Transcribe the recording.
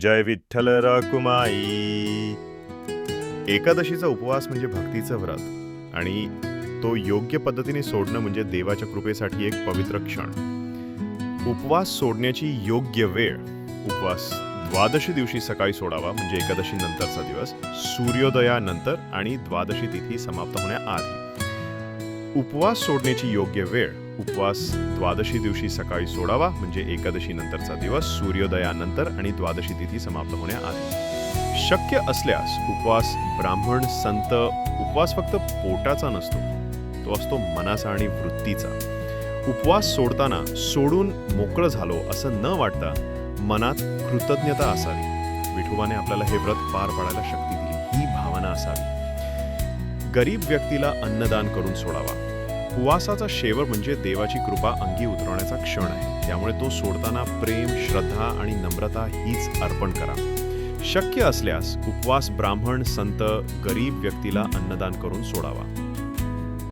जय विठ्ठल रकुमाई. एकादशीचा उपवास म्हणजे भक्तीचं व्रत आणि तो योग्य पद्धतीने सोडणं म्हणजे देवाच्या कृपेसाठी एक पवित्र क्षण. उपवास सोडण्याची योग्य वेळ उपवास द्वादशी दिवशी सकाळी सोडावा म्हणजे एकादशी नंतरचा दिवस सूर्योदयानंतर आणि द्वादशी तिथी समाप्त होण्याआधी. उपवास सोडण्याची योग्य वेळ उपवास द्वादशी दिवशी सकाळी सोडावा म्हणजे एकादशी नंतरचा दिवस सूर्योदयानंतर आणि द्वादशी तिथी समाप्त होण्याआधी. शक्य असल्यास उपवास ब्राह्मण संत उपवास फक्त पोटाचा नसतो तो असतो मनाचा आणि वृत्तीचा. उपवास सोडताना सोडून मोकळं झालो असं न वाटता मनात कृतज्ञता असावी. विठोबाने आपल्याला हे व्रत पार पाडायला शक्ती दिली ही भावना असावी. गरीब व्यक्तीला अन्नदान करून सोडावा. उपवासाचा शेवट म्हणजे देवाची कृपा अंगी उतरवण्याचा क्षण आहे. त्यामुळे तो सोडताना प्रेम श्रद्धा आणि नम्रता हीच अर्पण करा. शक्य असल्यास उपवास ब्राह्मण संत गरीब व्यक्तीला अन्नदान करून सोडावा.